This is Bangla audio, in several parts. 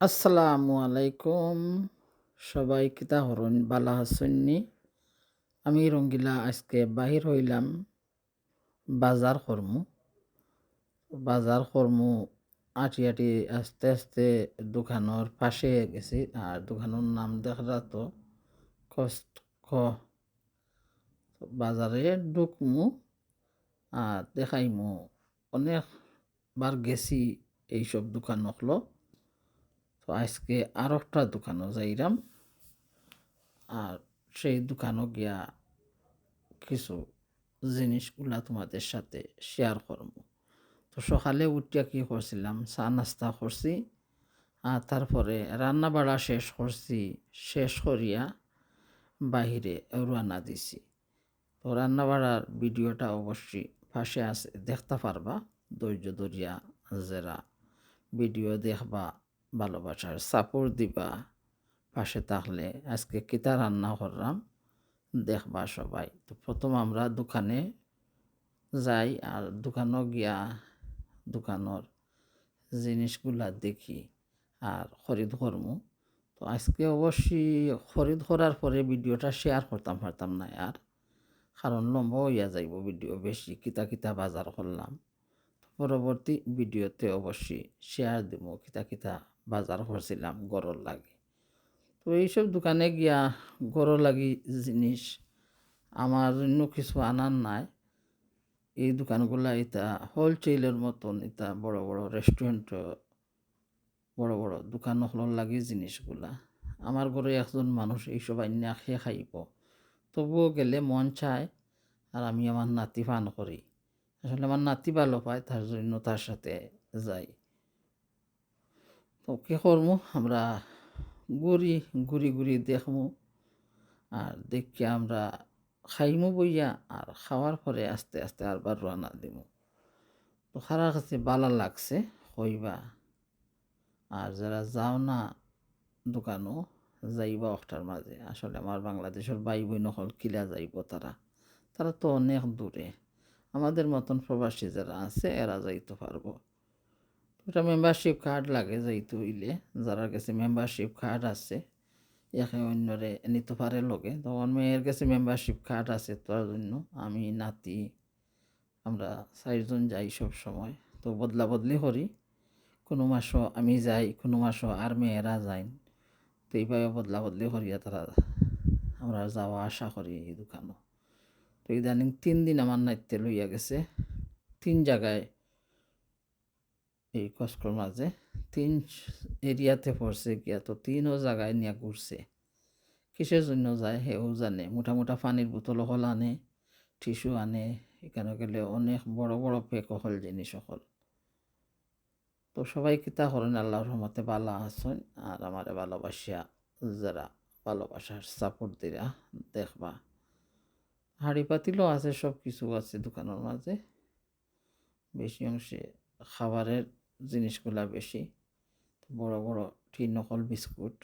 আসসালামু আলাইকুম। সবাই কিতা হরণ বালা হাসন্নি আমি রঙ্গিলা আজকে বাহির হইলাম বাজার করমু। বাজার করমু, আটি আটি আস্তে আস্তে দোকানের পাশে গেছি। আর দোকানের নাম দেখরা তো কষ্ট খ বাজারে ঢুকমু, আর দেখাইমু, অনেকবার গেছি এইসব দোকান হলো। তো আজকে আর একটা দোকানও যাইরাম। আর সেই দোকানও গিয়া কিছু জিনিসগুলা তোমাদের সাথে শেয়ার করব তো সকালে উঠিয়া কি করছিলাম? চা নাস্তা করছি। আর তারপরে রান্না বাড়া শেষ করছি, শেষ করিয়া বাহিরে রান্না দিছি। তো রান্না বাড়ার ভিডিওটা অবশ্যই পাশে আছে, দেখতে পারবা। ধৈর্য ধরিয়া যারা ভিডিও দেখবা ভালোবাসার সাপোর্ট দিবা। পাশে থাকলে আজকে কিতা রান্না করলাম? দেখবা সবাই। তো প্রথম আমরা দোকানে যাই আর দোকানও গিয়া দোকানের জিনিসগুলা দেখি আর খরিদ করমু। তো আজকে অবশ্যই খরিদ করার পরে ভিডিওটা শেয়ার করতাম, পারতাম না আর। কারণ লম্বা হইয়া যাইব ভিডিও, বেশি কিতা কিতা বাজার করলাম। পরবর্তী ভিডিওতে অবশ্যই শেয়ার দিব কিতা কিতা বাজার করছিলাম, গরর লাগে। তো এইসব দোকানে গিয়া গরর লাগি জিনিস আমার অন্য কিছু আনার নাই। এই দোকানগুলা এটা হোলসেলের মতন এটা বড় বড় রেস্টুরেন্ট বড় বড় দোকান হল লাগি জিনিসগুলা। আমার ঘরে একজন মানুষ এইসব আইনা খেয়ে খাইব। তবুও গেলে মন চায় আর আমি আমার নাতি পান করি। আসলে আমার নাতি ভালো পায়, তার জন্য তার সাথে যাই। তো কী করব? আমরা ঘুরি ঘুরি ঘুরি দেখমু আর দেখি আমরা খাইমু বইয়া আর খাওয়ার পরে আস্তে আস্তে আরবার রান্না দিব তো খারার কাছে বালা লাগছে, হইবা। আর যারা যাও না দোকানও, যাইবা অখটার মাঝে। আসলে আমার বাংলাদেশের বাই বোন নকল কিলা যাইব তারা। তারা তো অনেক দূরে। আমাদের মতন প্রবাসী যারা আছে, এরা যাইতে পারব। ওটা মেম্বারশিপ কার্ড লাগে যাইতে হইলে যারা কাছে মেম্বারশিপ কার্ড আছে, একে অন্যরে নিতে পারে লগে। তখন মেয়ের কাছে মেম্বারশিপ কার্ড আছে তার জন্য আমি নাতি, আমরা চারজন যাই সব সময়। তো বদলা বদলি করি। কোনো মাসও আমি যাই, কোনো মাসও আর মেয়েরা যায় তো এইভাবে বদলা বদলি করিয়া তারা, আমরা যাওয়া আশা করি এই দোকানও তো ইদানিং তিন দিন আমার নাইতে লইয়া গেছে। তিন জায়গায় এই কষ্টর মাঝে তিন এরিয়াতে পড়ছে গিয়া, তো তিনও জায়গায় নিয়ে ঘুরছে। কিসের জন্য যায় সেও জানে। মোটা মোটা পানির বোতল হল আনে, টিস্যু আনে, এখানে গেলে অনেক বড় বড় পেক হল জিনিস সকল তো সবাই কিতা করেন আল্লাহর রহমতে ভালো আসন আর আমারে ভালোবাসিয়া যারা ভালোবাসার সাপোর্ট দিরা দেখবা। হাঁড়ি পাতিলও আছে সব কিছু আছে দোকানের মাঝে। বেশি অংশে খাবারের জিনিসগুলা বেশি। বড় বড় টি নকল বিস্কুট।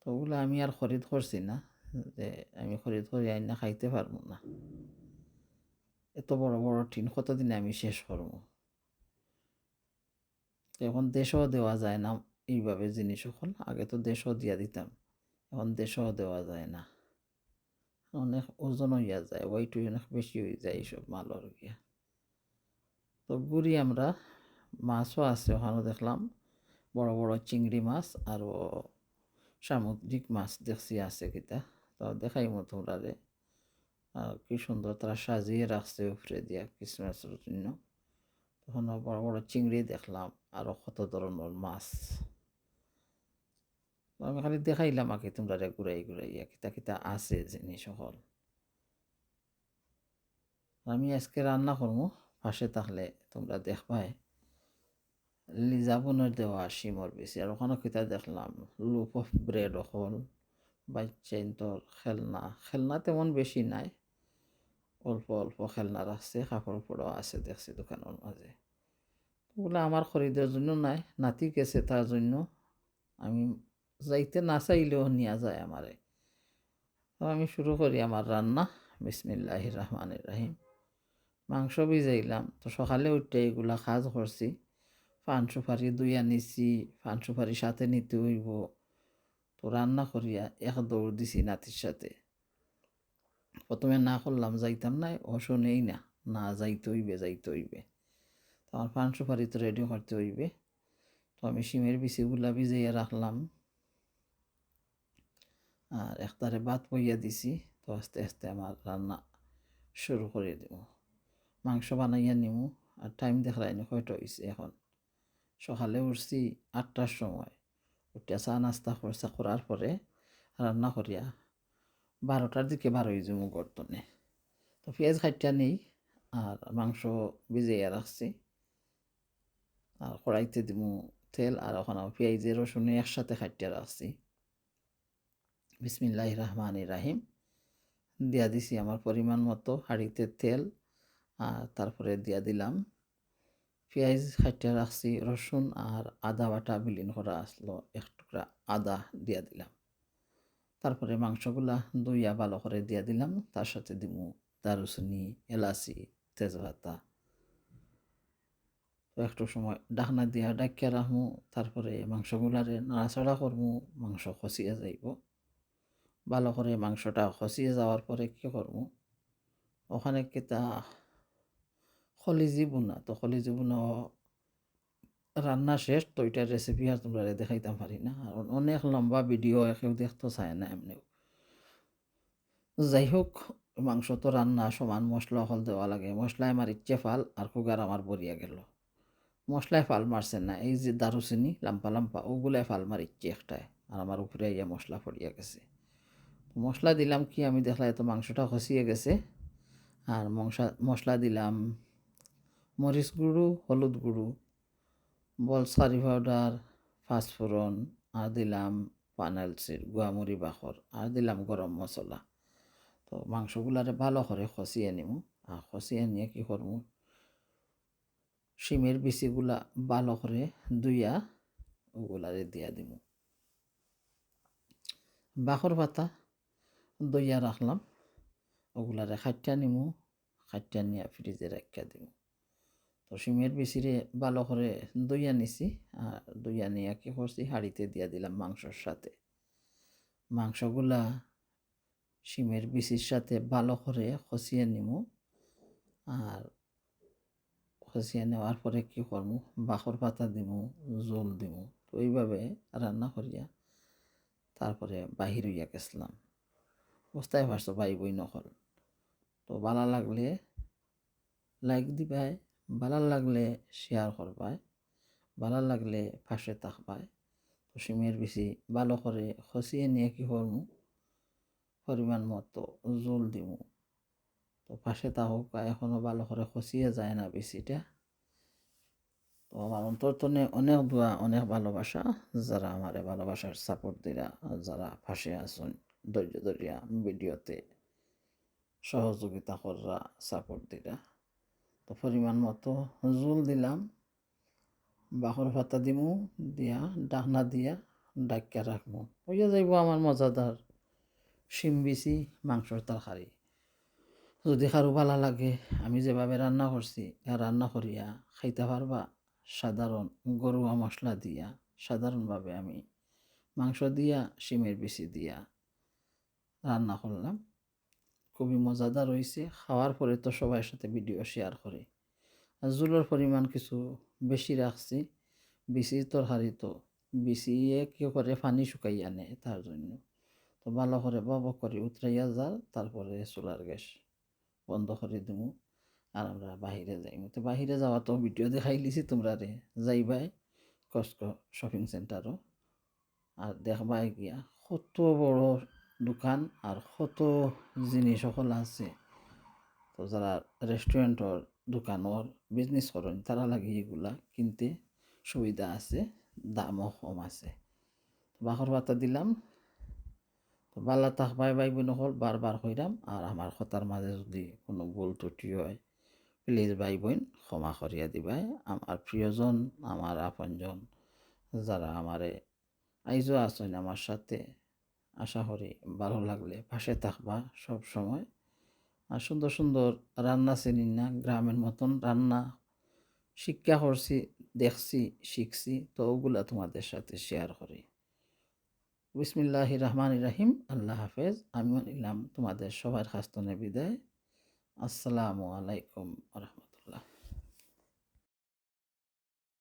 তো ওগুলো আমি আর খরিদ করছি না, যে আমি খরিদ করি আইন না খাইতে পারব না। এত বড় বড় টিন কতদিনে আমি শেষ করব? এখন দেশও দেওয়া যায় না এইভাবে জিনিস সকল, আগে তো দেশও দিয়া দিতাম, এখন দেশও দেওয়া যায় না। অনেক ওজন হইয়া যায় ওয়েট অনেক বেশি হয়ে যায় এইসব মালর গিয়া তো ঘুরি আমরা মাছও আছে ওখানে দেখলাম। বড় বড় চিংড়ি মাছ আর সামুদ্রিক মাছ দেখছি আছে কিতা। তো দেখাই মতো ওরারে আর কি সুন্দর তারা সাজিয়ে রাখছে উপরে দিয়া ক্রিসমাসের জন্য। তখন বড় বড় চিংড়ি দেখলাম, আরও কত ধরনের মাছ। আমি খালি দেখাইলাম আগে তোমরা ঘুরাই ঘুরাইয়া কিতা কিতা আছে জিনিস সকল। আমি আজকে রান্না করব পাশে থাকলে তোমরা দেখবাই। লিজাবনের দেওয়া শিমর বেশি, আর ওখানে কিতা দেখলাম লুপ অফ ব্রেড হল বাচ্চাইন্তর খেলনা খেলনা তেমন বেশি নাই, অল্প অল্প খেলনা রাখছে কাপড় পড়াও আছে, দেখছি দোকানের মাঝে। ওগুলো আমার খরিদের জন্য নাই, নাতি গেছে তার জন্য, আমি যাইতে না চাইলেও নিয়ে যায় আমারে। তো আমি শুরু করি আমার রান্না বিসমিল্লাহ রহমান রাহিম। মাংস ভিজাইলাম, তো সকালে উঠে এগুলা কাজ করছি। পান সুপারি দুইয়া নিছি পান সুপারি সাথে নিতে হইব। তো রান্না করিয়া এক দৌড় দিছি নাতির সাথে। প্রথমে না করলাম, যাইতাম না ও শোনেই না না যাইতে হইবে যাইতে হইবে। তো আমার পান সুপারি তো রেডি করতে হইবে। তো আমি সিমের বিচিগুলা ভিজাইয়া রাখলাম। আর একতারে ভাত বইয়া দিছি, তো আস্তে আস্তে আমার রান্না শুরু করে দেব। মাংস বানাইয়া নিমু, আর টাইম দেখলাইনি কয়টা হয়েছে এখন? সকালে উঠছি আটটার সময়। উঠিয়া চা নাস্তা করছে করার পরে রান্না করিয়া বারোটার দিকে বারোই জমু গর্তনে তো পেঁয়াজ খাইটা নেই আর মাংস ভিজাইয়া রাখছি আর কড়াইতে দিমু তেল আর ওখানে পেঁয়াজে রসুনে একসাথে খাইটা রাখছি বিসমিল্লাহ রহমান রাহিম দিয়া দিছি আমার পরিমাণ মতো হাঁড়িতে তেল। আর তারপরে দিয়া দিলাম। পেঁয়াজ, খাইটা রাখছি, রসুন আর আদা বাটা বিলীন করা আসলো, এক টুকরা আদা দিয়া দিলাম। তারপরে মাংসগুলা দুইয়া ভালো করে দিয়া দিলাম, তার সাথে দিমু দারুচিনি, এলাচি, তেজপাতা। তো একটু সময় ডাকনা দিয়া ডাকিয়া রাখমু, তারপরে মাংসগুলারে নাড়াচাড়া করমু, মাংস খসিয়া যাইব। ভালো করে মাংসটা খসিয়ে যাওয়ার পরে কী করব ওখানে কেতা খলিজি বুনা তো খলিজি বুনা রান্না শেষ, তো ওইটার রেসিপি আর তোমরা দেখাইতাম পারি না। আর অনেক লম্বা ভিডিও কেউ দেখতে চায় না এমনিও। যাই হোক মাংস তো রান্না, সমান মশলা হল দেওয়া লাগে। মশলায় আমার ইচ্ছে ফাল, আর কুগার আমার বরিয়া গেল। মশলায় ফাল মারছে না, এই যে দারুচিনি, লাম্পা লাম্পা ওগুলাই ফাল মার ইচ্ছে একটাই আর আমার উপরে ইয়ে মশলা পড়িয়া গেছে। মশলা দিলাম কি, আমি দেখলাম এত মাংসটা খসিয়ে গেছে, আর মশা মশলা দিলাম মরিচ গুঁড়ো, হলুদ গুঁড়ো, বলসারি পাউডার ফাঁসফোড়ন আর দিলাম পানেলসির গুয়ামুড়ি বাখর, আর দিলাম গরম মশলা তো মাংসগুলারে ভালো করে খসিয়ে নিমু, আর খসিয়ে নিয়ে কী করব শিমের বিচিগুলা ভালো করে দুইয়া ওগুলারে দিয়া দিমু। বাখর পাতা দইয়া রাখলাম, ওগুলারে খাইটা নিমু, খাইটা নিয়ে ফ্রিজে রাখিয়া দিব তো সিমের বেশিরে ভালো করে দইয়া নিছি, আর দইয়া নিয়ে কি করছি, হাঁড়িতে দিয়া দিলাম মাংসর সাথে। মাংসগুলা সিমের বিচির সাথে ভালো করে খসিয়ে নিমু, আর খসিয়ে নেওয়ার পরে কি করব বাখর পাতা দিমু, জল দিমু, তো এইভাবে রান্না করিয়া তারপরে বাহির হইয়া গেছিলাম। বুঝতে পারছ ভাই বই নকল তো ভালো লাগলে লাইক দিবাই। ভালো লাগলে শেয়ার করবাই ভালো লাগলে পাশে থাকবাই তো সিমের বেশি ভালো করে খসিয়ে নিয়ে কি করমু? পরিমাণ মতো জল দিমু। তো পাশে থাকুক এখনও ভালো করে খসিয়ে যায় না বেশিটা। তো আমার অন্তর্তনে অনেক দোয়া অনেক ভালোবাসা, যারা আমার ভালোবাসার সাপোর্ট দিরা যারা পাশে আসুন ধৈর্য ধরিয়া ভিডিওতে সহযোগিতা কররা সাপোর্ট দিরা। তো পরিমাণ মতো জোল দিলাম। বাঁকর পাতা দিমু, দিয়া ডাকনা দিয়া ডাকিয়া রাখব হইয়া যাইব আমার মজাদার শিম বিচি, মাংসর তরকারি। যদি কারও ভালো লাগে, আমি যেভাবে রান্না করছি রান্না করিয়া খাইতে পারবা। সাধারণ গরুয়া মশলা দিয়া, সাধারণভাবে আমি মাংস দিয়া, শিমের বিচি দিয়া রান্না করলাম। খুবই মজাদার হয়েছে খাওয়ার পরে তো সবার সাথে ভিডিও শেয়ার করে। আর জুলোর পরিমাণ কিছু বেশি রাখছি। বিচি তরকারি তো বিচিয়ে কী করে পানি শুকাই আনে তার জন্য। তো ভালো করে বব করে উতরাইয়া যার তারপরে চুলার গ্যাস বন্ধ করে দিমু। আর আমরা বাহিরে যাই তো বাহিরে যাওয়া তো ভিডিও দেখাই লিছি তোমরা রে যাইবাই কষ্ট শপিং সেন্টারও আর দেখবাই গিয়া কত বড় দোকান আর কত জিনিস সকল আছে। তো যারা রেস্টুরেন্টর দোকানর বিজনেস করেন, তারা লাগে এগুলা কিনতে সুবিধা আছে, দামও কম আছে। বাখর পাতা দিলাম। তো বালা তাক বাই বাই বোন হল বারবার হইরাম আর আমার কথার মাঝে যদি কোনো ভুল ত্রুটি হয় প্লিজ ভাই বোন ক্ষমা করিয়া দিবাই। আমার প্রিয়জন, আমার আপনজন, যারা আমারে আইজও আছেন আমার সাথে আশা করি ভালো লাগলে পাশে থাকবা সব সময়। আর সুন্দর সুন্দর রান্না চিনি না, গ্রামের মতন রান্না শিক্ষা করছি, দেখছি, শিখছি, তো ওগুলা তোমাদের সাথে শেয়ার করি। বিসমিল্লাহ রহমান রাহিম, আল্লাহ হাফেজ। আমি নিলাম তোমাদের সবার হাস্তনে বিদায়। আসসালামু আলাইকুম